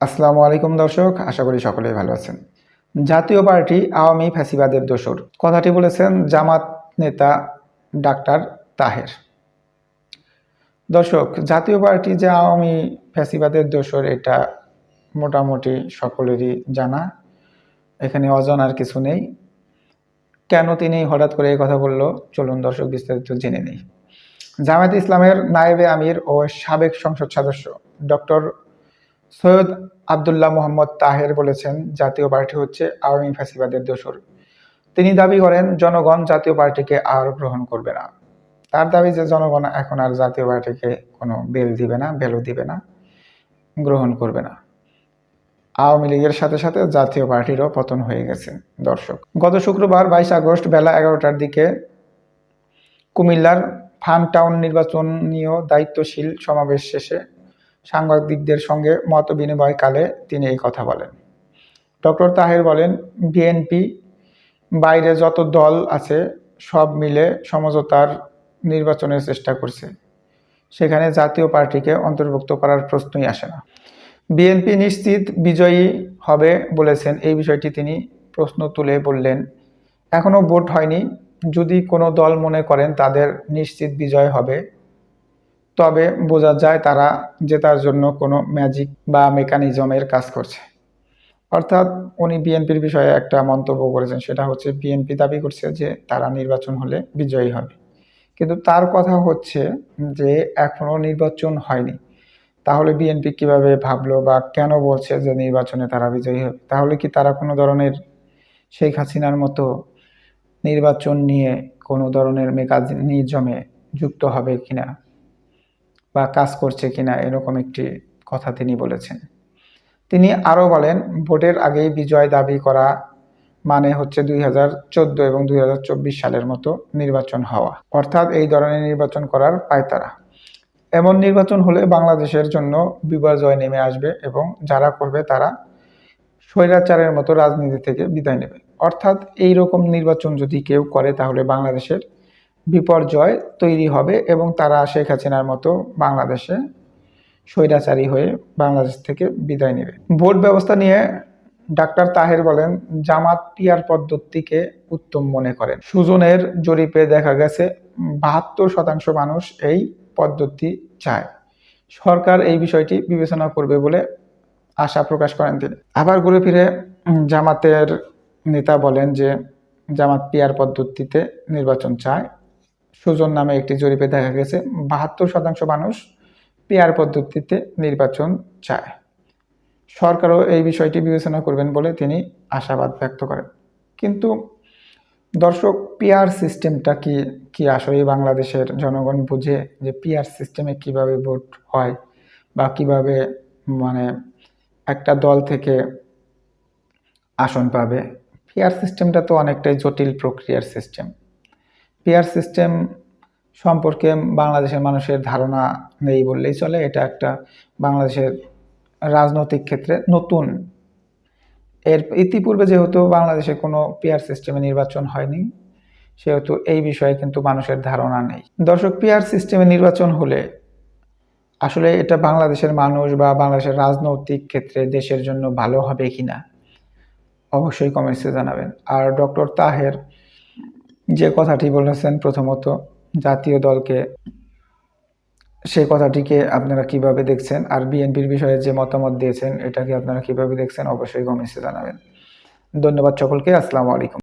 আসসালামু আলাইকুম দর্শক, আশা করি সকলেই ভালো আছেন। জাতীয় পার্টি আওয়ামী ফ্যাসিবাদের দোসর কথাটি বলেছেন জামাত নেতা ডাক্তার তাহের। দর্শক, জাতীয় পার্টি যে আওয়ামী ফ্যাসিবাদের দোসর এটা মোটামুটি সকলেরই জানা। এখানে অজানার কিছু নেই। কেন তিনি হঠাৎ করে এই কথা বলল? চলুন দর্শক, বিস্তারিত জেনে নেই। জামায়াত ইসলামের নায়েবে আমির ও সাবেক সংসদ সদস্য ডক্টর সৈয়দ আবদুল্লাহ মোহাম্মদ তাহের বলেছেন, জাতীয় পার্টি হচ্ছে আওয়ামী ফ্যাসিবাদের দোসর। তিনি দাবি করেন, জনগণ জাতীয় পার্টিকে আর গ্রহণ করবে না। তার দাবি যে জনগণ এখন আর জাতীয় পার্টিকে কোনো বেল দিবে না বেলও দিবে না, গ্রহণ করবে না। আওয়ামী লীগের সাথে সাথে জাতীয় পার্টিরও পতন হয়ে গেছে, দর্শক। গত শুক্রবার বাইশ আগস্ট বেলা এগারোটার দিকে কুমিল্লার ফান টাউন নির্বাচনীয় দায়িত্বশীল সমাবেশ শেষে সাংবাদিকদের সঙ্গে মত বিনিময়কালে তিনি এই কথা বলেন। ডক্টর তাহের বলেন, বিএনপি বাইরে যত দল আছে, সব মিলে সমঝোতার নির্বাচনের চেষ্টা করছে। সেখানে জাতীয় পার্টিকে অন্তর্ভুক্ত করার প্রশ্নই আসে না। বিএনপি নিশ্চিত বিজয়ী হবে বলেছেন, এই বিষয়টি তিনি প্রশ্ন তুলে বললেন। এখনও ভোট হয়নি। যদি কোনো দল মনে করেন তাদের নিশ্চিত বিজয় হবে তবে বোঝা যায় তারা জেতার জন্য কোনো ম্যাজিক বা মেকানিজমের কাজ করছে। অর্থাৎ উনি বিএনপির বিষয়ে একটা মন্তব্য করেছেন, সেটা হচ্ছে বিএনপি দাবি করছে যে তারা নির্বাচন হলে বিজয়ী হবে। কিন্তু তার কথা হচ্ছে যে এখনও নির্বাচন হয়নি। তাহলে বিএনপি কীভাবে ভাবলো বা কেন বলছে যে নির্বাচনে তারা বিজয়ী হবে? তাহলে কি তারা কোনো ধরনের শেখ হাসিনার মতো নির্বাচন নিয়ে কোনো ধরনের মেকানিজমে যুক্ত হবে কিনা? বা কাজ করছে কিনা এরকম একটি কথা তিনি বলেছেন। তিনি আরও বলেন, ভোটের আগেই বিজয় দাবি করা মানে হচ্ছে দুই হাজার চোদ্দ এবং দুই হাজার চব্বিশ সালের মতো নির্বাচন হওয়া। অর্থাৎ এই ধরনের নির্বাচন করার পায়তারা। এমন নির্বাচন হলে বাংলাদেশের জন্য বিপর্যয় নেমে আসবে এবং যারা করবে তারা স্বৈরাচারের মতো রাজনীতি থেকে বিদায় নেবে। অর্থাৎ এই রকম নির্বাচন যদি কেউ করে তাহলে বাংলাদেশের বিপর্যয় তৈরি হবে এবং তারা শেখ হাসিনার মতো বাংলাদেশে স্বৈরাচারী হয়ে বাংলাদেশ থেকে বিদায় নেবে। ভোট ব্যবস্থা নিয়ে ডাক্তার তাহের বলেন, জামাত পিয়ার পদ্ধতিকে উত্তম মনে করেন। সুজনের জরিপে দেখা গেছে, বাহাত্তর শতাংশ মানুষ এই পদ্ধতি চায়। সরকার এই বিষয়টি বিবেচনা করবে বলে আশা প্রকাশ করেন তিনি। আবার ঘুরে ফিরে, জামাতের নেতা বলেন যে, জামাত পিয়ার পদ্ধতিতে নির্বাচন চায়। সুজন নামে একটি জরিপে দেখা গেছে, বাহাত্তর শতাংশ মানুষ পেয়ার পদ্ধতিতে নির্বাচন চায়। সরকারও এই বিষয়টি বিবেচনা করবেন বলে তিনি আশাবাদ ব্যক্ত করেন। কিন্তু দর্শক পিয়ার সিস্টেমটা কি কি আসলে বাংলাদেশের জনগণ বুঝে যে পিয়ার সিস্টেমে কীভাবে ভোট হয় বা কীভাবে মানে একটা দল থেকে আসন পাবে? পিয়ার সিস্টেমটা তো অনেকটাই জটিল প্রক্রিয়ার সিস্টেম। পিয়ার সিস্টেম সম্পর্কে বাংলাদেশের মানুষের ধারণা নেই বললেই চলে। এটা একটা বাংলাদেশের রাজনৈতিক ক্ষেত্রে নতুন। এর ইতিপূর্বে যেহেতু বাংলাদেশে কোনো পেয়ার সিস্টেমে নির্বাচন হয়নি, সেহেতু এই বিষয়ে কিন্তু মানুষের ধারণা নেই। দর্শক পেয়ার সিস্টেমে নির্বাচন হলে আসলে এটা বাংলাদেশের মানুষ বা বাংলাদেশের রাজনৈতিক ক্ষেত্রে দেশের জন্য ভালো হবে কি না অবশ্যই কমেন্টসে জানাবেন। আর ডক্টর তাহের যে কথাটি বলেছেন প্রথমত জাতীয় দলকে, সেই কথাটিকে আপনারা কীভাবে দেখছেন আর বিএনপির বিষয়ে যে মতামত দিয়েছেন, এটাকে আপনারা কীভাবে দেখছেন, অবশ্যই কমেন্টসে জানাবেন। ধন্যবাদ সকলকে, আসসালামু আলাইকুম।